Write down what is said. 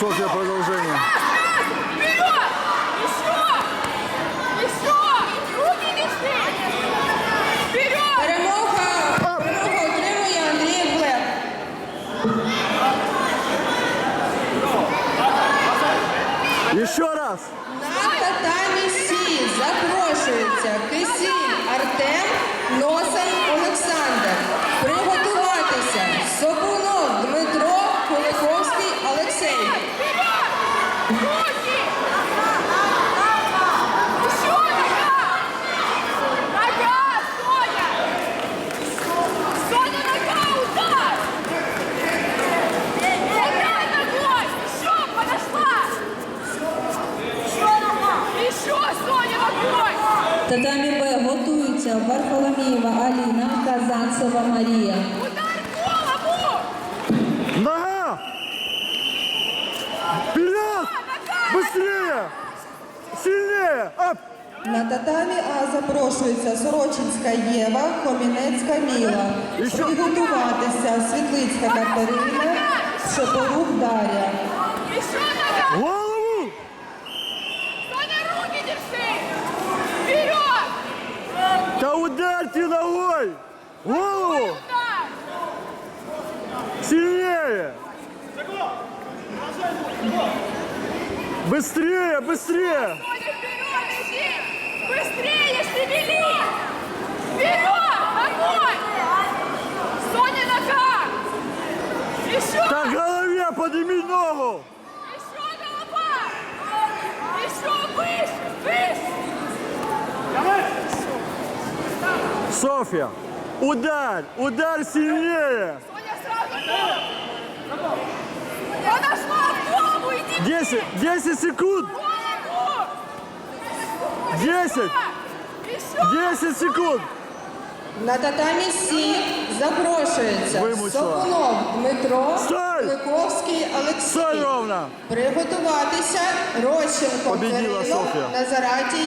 Софья продолжение. Вперед! Еще! Еще! Руки нижни! Вперед! Перемога, перемогу отримує Андрій Глеб. Еще раз. На татамі Сі запрошується Кисіль Артем, Носен Татамі Б готуються Варфоломієва Аліна, Казанцева Марія. Быстрее! Сильнее! Ап! На татамі А запрошується Сорочинська Єва, Хомінецька Міла. Що? Приготуватися Світлицька Катерина, Шепорук Дар'я. Голову! Соня, руки держи! Вперед! Да ударьте ногой! Голову! Удар! Сильнее! Быстрее, быстрее! Соня, вперед иди! Быстрее шевели! Вперед! Огонь! Соня, нога! Еще! Так голове подними ногу! Еще голова! Еще выше! Выше! Софья, ударь! Ударь сильнее! Соня, сразу! 10, 10 секунд! в голову! 10, Еще! 10 секунд! На татамі Сі запрошується Вимучила. Сокунов Дмитро, Стой! Куликовський Олексій. Стой ровно! Приготуватися Рощенко Победила Кирило, Софія. Назаратій